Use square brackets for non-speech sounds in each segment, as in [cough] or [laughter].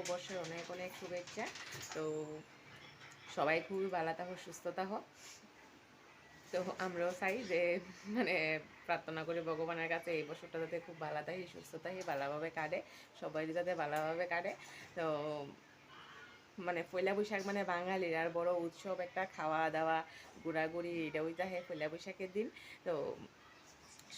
নববর্ষের অনেক অনেক শুভেচ্ছা। তো সবাই খুবই ভালো থাকো সুস্থতা হোক তো আমরাও চাই যে মানে প্রার্থনা করি ভগবানের কাছে, এই বছরটা যাতে খুব ভালো থাকি, সুস্থ থাকি, ভালোভাবে কাটে, সবাই যাতে ভালোভাবে কাটে। তো মানে পয়লা বৈশাখ মানে বাঙালির আর বড় উৎসব, একটা খাওয়া দাওয়া ঘোরাঘুরি, এটা ওইটা হয় পয়লা বৈশাখের দিন। তো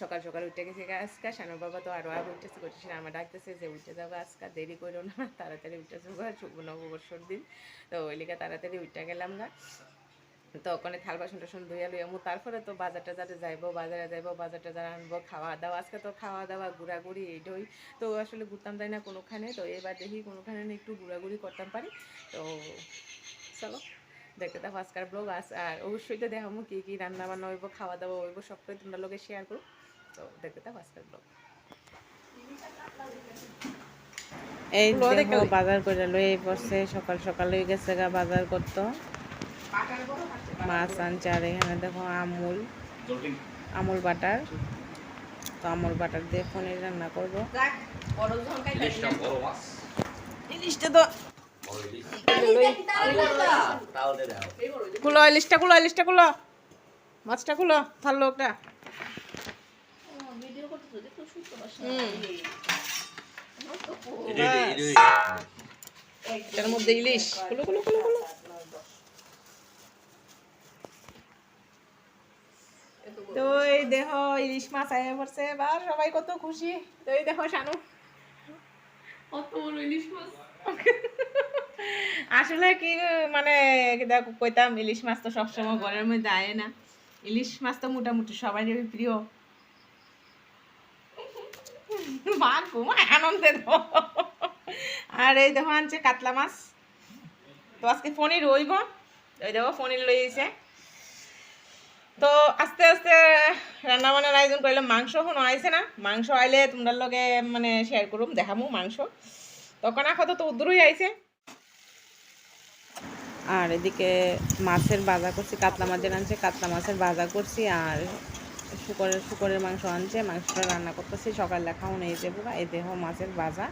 সকাল সকাল উঠে গেছে আজকা। শানু বাবা তো আরও আগে উঠেছে করতেছে আমার ডাকতেছে যে উঠে যাব আজকা, দেরি করো না, [laughs] তাড়াতাড়ি উঠে যাব শুভ নববর্ষর দিন। তো ওই লিখে তাড়াতাড়ি উঠে গেলাম গা। তো ওখানে থাল বাসন টাসন ধুইয়া লইয়া মু, তারপরে তো বাজার টাজারে যাইবো, বাজারে যাইবো, বাজার টাজার আনব খাওয়া দাওয়া আজকে তো খাওয়া দাওয়া ঘোরাঘুরি এইটাই। তো আসলে ঘুরতাম তাই না কোনোখানে, তো এবার দেখি কোনোখানে না একটু ঘোরাঘুরি করতাম পারি। তো চলো, দেখতে থাকো আজকার ব্লগ। আস আর অবশ্যই তো দেখাবো কী কী রান্না বান্না হইব খাওয়া দাওয়া হইব, সবটাই তোমরা লোকে শেয়ার করো। তো দেখতে থাকো আজকার ব্লগ এই দেখো। বাজার করে লই পড়ছে সকাল সকাল হয়ে গেছে গা বাজার করতো। মাছ আনছে আর এখানে দেখো আমুল আমুল বাটার। তো আমুল বাটার দিয়ে পনির রান্না করব। ইলিশটা তো খুলো ইলিশটা খুলো মাছটা খুলো থাললো একটা এটার মধ্যে ইলিশ। খুলো খুলো খুলো খুলো তো এই দেখো ইলিশ মাছ আয়া পড়ছে। বা সবাই কত খুশি। তো এই দেখো শানু। আসলে কি মানে দেখো কইতাম ইলিশ মাছ তো সবসময় ঘরের মধ্যে আয় না। ইলিশ মাছ তো মোটামুটি সবাই প্রিয়। মা আনন্দে আর এই দেখো আনছে কাতলা মাছ। তো আজকে ফোনই রইব। ওই দেখো ফোনই লইছে তো আস্তে আস্তে রান্না বান্নার আয়োজন করলাম মাংস এখনও আইছে না। মাংস আইলে তোমরা লগে মানে শেয়ার করুম, দেখামু মাংস। তখন এখন তো উদ্দুরই আইছে। আর এদিকে মাছের ভাজা করছি, কাতলা মাছের আনছে, কাতলা মাছের ভাজা করছি, আর শুকরের শুকরের মাংস আনছে, মাংসটা রান্না করতেছি, সকালে খাওয়া নিয়ে যাব এ দেহ মাছের বাজা।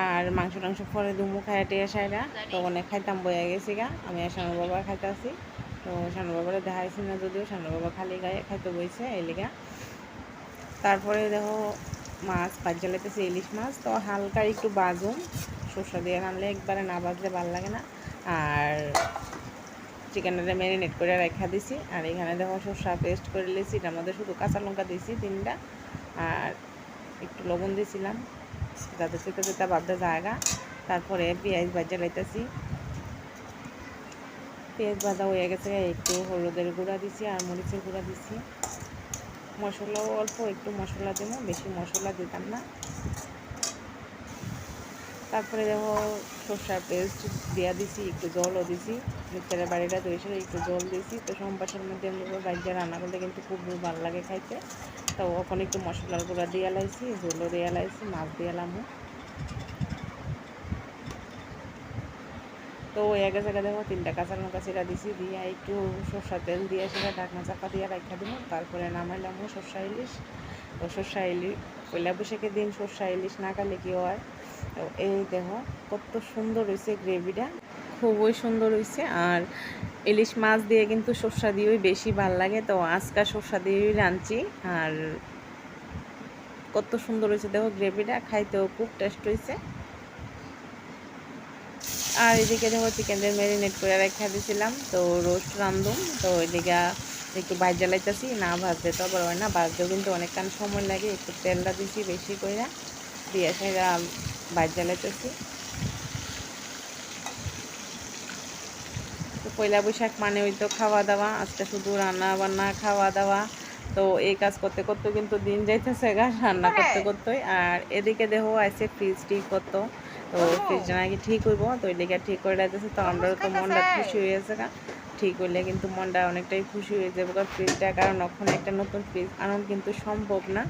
আর মাংস টাংস পরে দুমু খাই টিয়া সাইরা তো অনেক খাইতাম, বইয়া গেছি গা। আমি আর শানু বাবা খাইতাছি। তো শানু বাবারে দেখাইছি না যদিও, শানু বাবা খালি গায়ে খাইতে বইছে এই লিগা। তারপরে দেখো মাছ পাঁচ জ্বালাইতেছি, ইলিশ মাছ। তো হালকা একটু বাজুম সর্ষা দিয়ে রানলে একবারে না বাজলে ভালো লাগে না। আর চিকেনটা ম্যারিনেট করে রেখা দিছি, আর এখানে দেখো সর্ষা পেস্ট করে লিছি এটার মধ্যে শুধু কাঁচা লঙ্কা দিয়েছি তিনটা, আর একটু লবণ দিয়েছিলাম, যাতে সেটা যেটা ভাবতে জায়গা। তারপরে পেঁয়াজ ভাজা লাইতেছি। পেঁয়াজ ভাজা হয়ে গেছে, একটু হলুদের গুঁড়া দিছি আর মরিচের গুঁড়া দিছি। মশলাও অল্প, একটু মশলা দেবো, বেশি মশলা দিতাম না। তারপরে দেখো সর্ষার পেস্ট দিয়া দিছি, একটু জলও দিছি মিক্সারের বাড়িটা করে একটু জল দিয়েছি তো সম্পাসের মধ্যে আমি বাইরে রান্না করলে কিন্তু খুব ভালো লাগে খাইতে। তো ওখানে একটু মশলার গুঁড়া দিয়ে লাইছি জলও দিয়ে লাইছি, মাছ দিয়ে লামু। তো এক জায়গা দেখো তিনটা কাঁচা লঙ্কা চিরা দিছি, দিয়ে একটু সর্ষা তেল দিয়ে সেটা ঢাকনা চাপা দিয়ে রাখা দিব তারপরে নামাইলাম সর্ষা ইলিশ। তো সর্ষা ইলিশ পয়লা বৈশাখের দিন সর্ষা ইলিশ না খালে কি হয়? এই দেখো, কত সুন্দর হয়েছে গ্রেভিটা। খুবই সুন্দর হয়েছে আর ইলিশ মাছ দিয়ে কিন্তু সর্ষা দিয়েই বেশি ভালো লাগে। তো আজকা সর্ষা দিয়েই রাঁধছি, আর কত সুন্দর হয়েছে দেখো গ্রেভিটা, খাইতেও খুব টেস্ট হয়েছে আর এদিকে দেখো চিকেনদের ম্যারিনেট করে রেখে দিয়েছিলাম তো রোস্ট রান্ধুম তো এদিকে একটু বাইর জ্বালাইতেছি, না ভাজতে তো আবার হয় না, ভাজতেও কিন্তু অনেকক্ষণ সময় লাগে, একটু তেলটা দিছি বেশি করে দিয়ে সেটা বাইর জ্বালাইতেছি। তো পয়লা বৈশাখ মানে ওই তো খাওয়া দাওয়া আজকে শুধু রান্না বান্না খাওয়া দাওয়া তো এই কাজ করতে করতে কিন্তু দিন যাইতেছে গা, রান্না করতে করতে আর এদিকে দেখো আছে ফ্রিজ ঠিক করতো। তো ফ্রিজটা নাকি ঠিক হইব, তো এদিকে ঠিক করে রাখতেছে। তো আমরা তো মনটা খুশি হয়ে গেছে গা। ঠিক হইলে কিন্তু মনটা অনেকটাই খুশি হয়ে যাবে, কারণ ফ্রিজটা কারণ, ওখানে একটা নতুন ফ্রিজ আনানো কিন্তু সম্ভব না।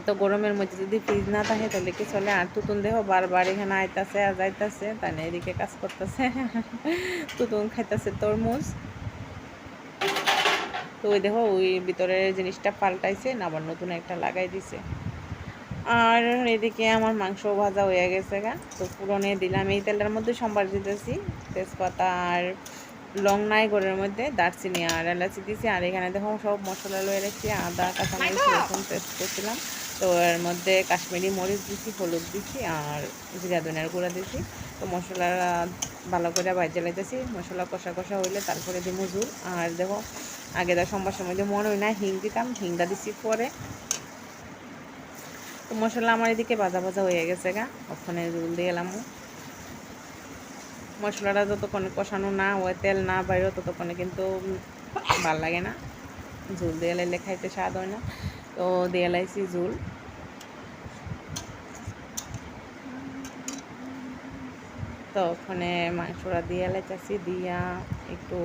এত গরমের মধ্যে যদি ফ্রিজ না থাকে তাহলে কি চলে? আর তুতুন দেহ বারবার এখানে আইতাছে আর যাইতাছে তাই এদিকে কাজ করতেছে। [laughs] তুতুন খাইতাছে তরমুজ। তো ওই দেখো ওই ভিতরের জিনিসটা পাল্টাইছে না আবার নতুন একটা লাগাই দিছে। আর এদিকে আমার মাংস ভাজা হয়ে গেছে গা। তো পুরনে দিলাম এই তেলটার মধ্যে সম্বার দিতেছি তেজপাতা আর লং নাই গড়ের মধ্যে দারচিনি আর এলাচি দিছি। আর এখানে দেখো সব মশলা লয়ে রেখেছি আদা কাঁচামরিচ রসুন পেস্ট করছিলাম। তো এর মধ্যে কাশ্মীরি মরিচ দিছি, হলুদ দিছি আর জিরা ধনিয়ার গুঁড়া দিছি। তো মশলা ভালো করে ভাজে লাইতেছি মশলা কষা কষা হইলে তারপরে দিব জুল আর দেখো, আগে দা সোমবার সময় যে মনে হয় না, হিং দিতাম, হিংটা দিছি পরে। তো মশলা আমার এদিকে ভাজা ভাজা হয়ে গেছে গা ওখানে জুল দিয়ে এলাম। মশলাটা যতক্ষণে কষানো না হয়, তেল না বাইরে ততক্ষণে কিন্তু ভালো লাগে না। ঝুল দিয়ে লাইলে খাইতে স্বাদ হয় না। তো দিয়ে লাইছি ঝুল তো ওখানে মাংসটা দিয়ে লাইতেছি দিয়া একটু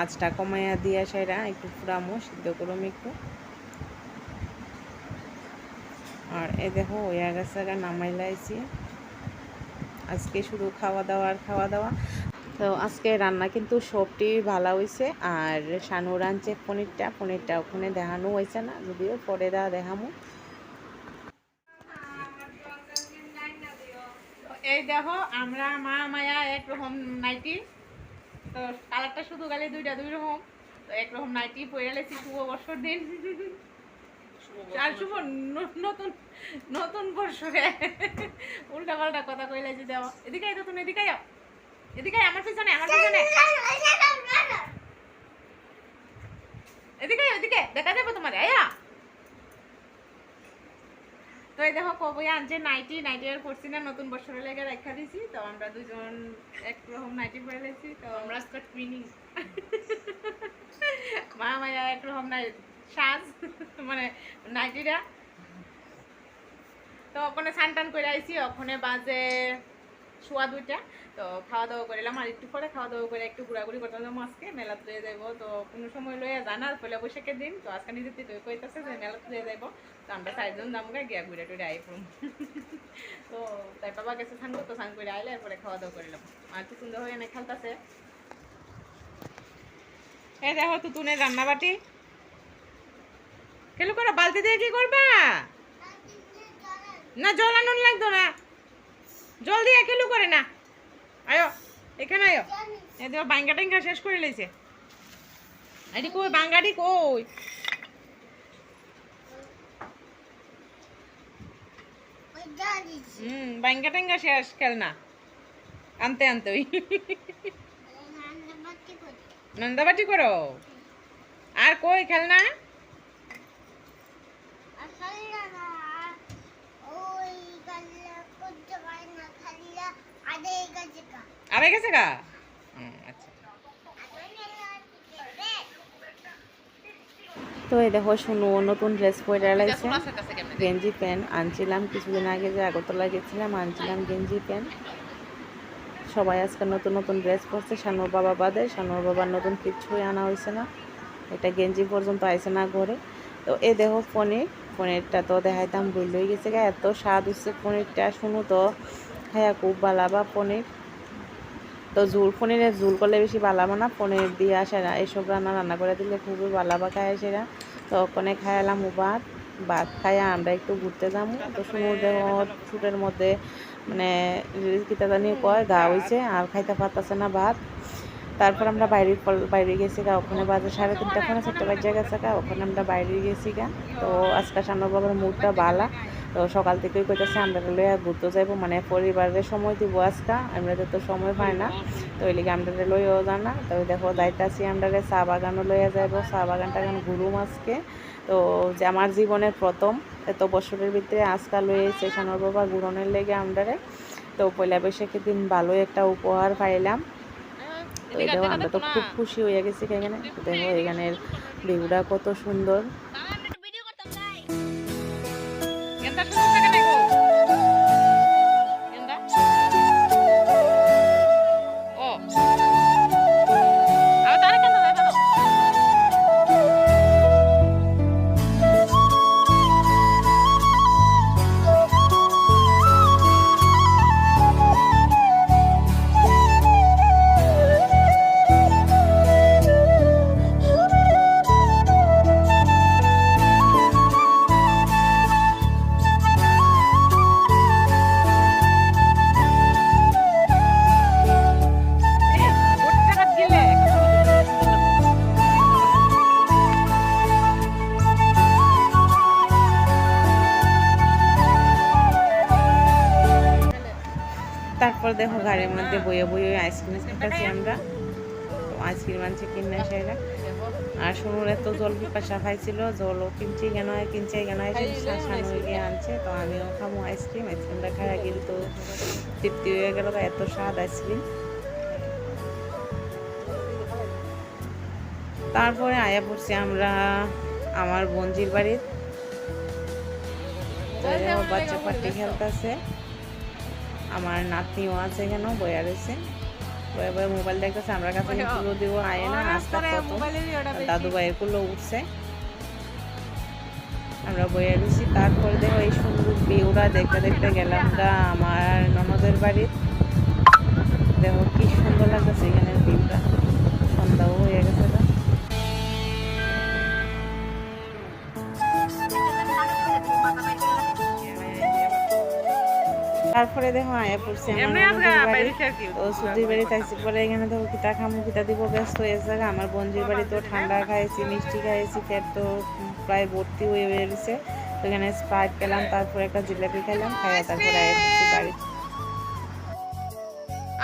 আঁচটা কমাইয়া দিয়া সেরা একটু ফুরামো, সিদ্ধ করুম একটু। আর এ দেখো হইয়া গেছে গা নামাই লাইছি আজকে শুধু খাওয়া দাওয়া আর খাওয়া দাওয়া। তো আজকে রান্না কিন্তু সবটি ভালো হয়েছে। আর শানু রাঁধছে পনিরটা পনিরটা ওখানে দেখানো হয়েছে না, যদিও পরে দা দেখামো। এই দেখো, আমরা মা, মায়া একরকম নাইটি। তো কালারটা শুধু গালে দুইটা, দুই রকম। তো একরকম নাইটি পরে লেছি শুভ বর্ষর দিন। আর শুভ নতুন নতুন বর্ষরে উল্টা পাল্টা কথা কইলে যে দেওয়া। এদিকে তো তুমি, এদিকে আয়। এদিকে আমার পিছনে আমার পিছনে এদিকে দেখা যাবে তোমার, আয়া। তো এই দেখো আনছে নাইটি নাইটি আর পরছি না, নতুন বছরের লেগে রেখা দিছি। তো আমরা দুজন একরকম নাইটি পরে লেছি তো আমরা আজকে টুইনিং মা মায়া একরকম নাই সাজ মানে নাইটিরা তো ওখানে স্নান টান করে আইছি ওখানে বাজে শোয়া দুইটা। তো খাওয়া দাওয়া করলাম আর একটু পরে খাওয়া দাওয়া করে একটু ঘোরাঘুরি করতে যাব আজকে, মেলাত লয়ে যাইবো তো কোনো সময় লয়ে জানার পয়লা বৈশাখের দিন। তো আজকে নিজের থেকে কইতেছে যে মেলাত লয়ে যাইবো তো আমরা চারজন যাব গিয়া ঘুরে টুরে আই [laughs] তো তাই বাবা গেছে স্নান করতো, স্নান করে আইলে এরপরে খাওয়া দাওয়া করলাম আর তো সুন্দর হয়ে অনেক খেলতেছে। এই দেখো তুতুনের রান্নাবাটি। খেলু করো, বালতি দিয়ে কি করবা? না, জল আনুন লাগতো না। জল দিয়ে খেলু করে না। আয়ো এখানে আয়ো। এই দেখো বাঙ্গা টাঙ্গা শেষ করে লেছে। এটি কই বাঙ্গাটি কই? হুম বাঙ্গা টাঙ্গা শেষ খেল না। আনতে আনতে। ওই নন্দাবাটি করো। আর কই খেলনা আরে গেছে গা? আচ্ছা। তো এই দেখো শুনো নতুন ড্রেস পরে লাইছে গেঞ্জি প্যান্ট আনছিলাম কিছুদিন আগে যে আগরতলা গেছিলাম আনছিলাম গেঞ্জি প্যান্ট। সবাই আজকে নতুন নতুন ড্রেস পরছে শানুর বাবা বাদে। শানুর বাবার নতুন কিছুই আনা হয়েছে না। এটা গেঞ্জি পর্যন্ত আইছে না ঘরে। তো এ দেখো পনির। পনিরটা তো দেখাইতাম বই লই গেছে গা। এত স্বাদ হচ্ছে পনিরটা শুনো তো। হ্যাঁ খুব বালাবা পনির তো ঝুল পনিরের ঝুল করলে বেশি বালাবো না পনির দিয়ে আসে না। এইসব রান্না রান্না করে দিলে খুবই বালাবা খায় সেরা তো ওখানে খাইলাম ভাত। ভাত খাইয়া আমরা একটু ঘুরতে যাব। তো সমুদ্র ছুটের মধ্যে মানে কিতা জানি কয়, গা হয়েছে আর খাইতে পারতেছে না ভাত। তারপর আমরা বাইরে বাইরে গেছি গা। ওখানে বাজে সাড়ে তিনটা ওখানে চারটে বাজে গেছে গা। ওখানে আমরা বাইরে গেছি গা। তো আজকে সামনে বাবার মুডটা ভালা তো সকাল থেকেই কইতেছে, আমরা লইয়া ঘুরতে যাইবো মানে পরিবারের সময় দিব আজকে, আমরা তো সময় পাই না। তো ওই লিগে আমরা লইয়াও জানা তো দেখো যাইতাছি আমরা চা বাগানও লইয়া যাইবো। চা বাগানটা কেন ঘুরুম আজকে। তো যে আমার জীবনের প্রথম, এত বছরের ভিতরে আজকাল লয়ে স্টেশনের বাবা ঘুরনের লেগে আমরা তো পয়লা বৈশাখের দিন ভালো একটা উপহার পাইলাম। তো দেখো আমরা তো খুব খুশি হয়ে গেছি এখানে দেখো, এখানের ভিউটা কত সুন্দর। তারপর দেখো গাড়ির মধ্যে বইয়ে বইয়ে আইসক্রিম খাইতেছি আমরা। আইসক্রিম আনছে কিনে সেরা আর শুনুর এত জল পিপাসা খাইছিল? জলও কিনছি কেন? হয় কিনছে কেন? হয় গিয়ে আনছে তো আমিও খাব আইসক্রিম। আইসক্রিমটা খাওয়া কিন্তু তৃপ্তি হয়ে গেল এত স্বাদ আইসক্রিম। তারপরে আয়া পড়ছি আমরা আমার বঞ্জির বাড়ির। বাচ্চা পার্টি খেলতেছে। আমার নাতনিও আছে কেন বয়া রয়েছে বয়ে বয়ে মোবাইল দেখতেছে আমরা কাছে তুলো দিব আয় না নাস্তা কত দাদু ভাইয়ের কুলো উঠছে। আমরা বয়ে রয়েছি তারপর দেখো এই সুন্দর ভিউটা দেখতে দেখতে গেলাম গা আমার ননদের বাড়ির। দেখো কি সুন্দর লাগতেছে এখানে ভিউটা। সন্ধ্যাও হয়ে গেছে। তারপরে দেখো আয়া পড়ছে তো সুদির বাড়ি। থাকছি পরে এখানে দেখো কিতা খামু কিতা দিব ব্যস্ত হয়ে যায় আমার বঞ্জির বাড়ি তো ঠান্ডা খাইছি মিষ্টি খাইছি পেট তো প্রায় ভর্তি হয়ে বেরিয়েছে তো এখানে স্প্রাইট খেলাম তারপরে একটা জিলাপি খেলাম খাইয়া তারপরে আয়া পড়ছি বাড়ি।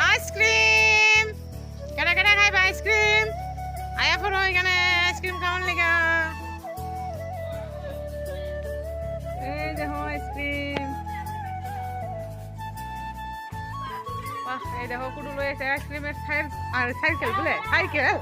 আইসক্রিম! কেনা কেনা খাইবা আইসক্রিম? আয়া পড়ো এখানে আইসক্রিম খাওয়ার লেগা? এই দেখো আইসক্রিম। এই দেখো কুটু লয়েছে আইসক্রিমের সাইকেল বলে সাইকেল।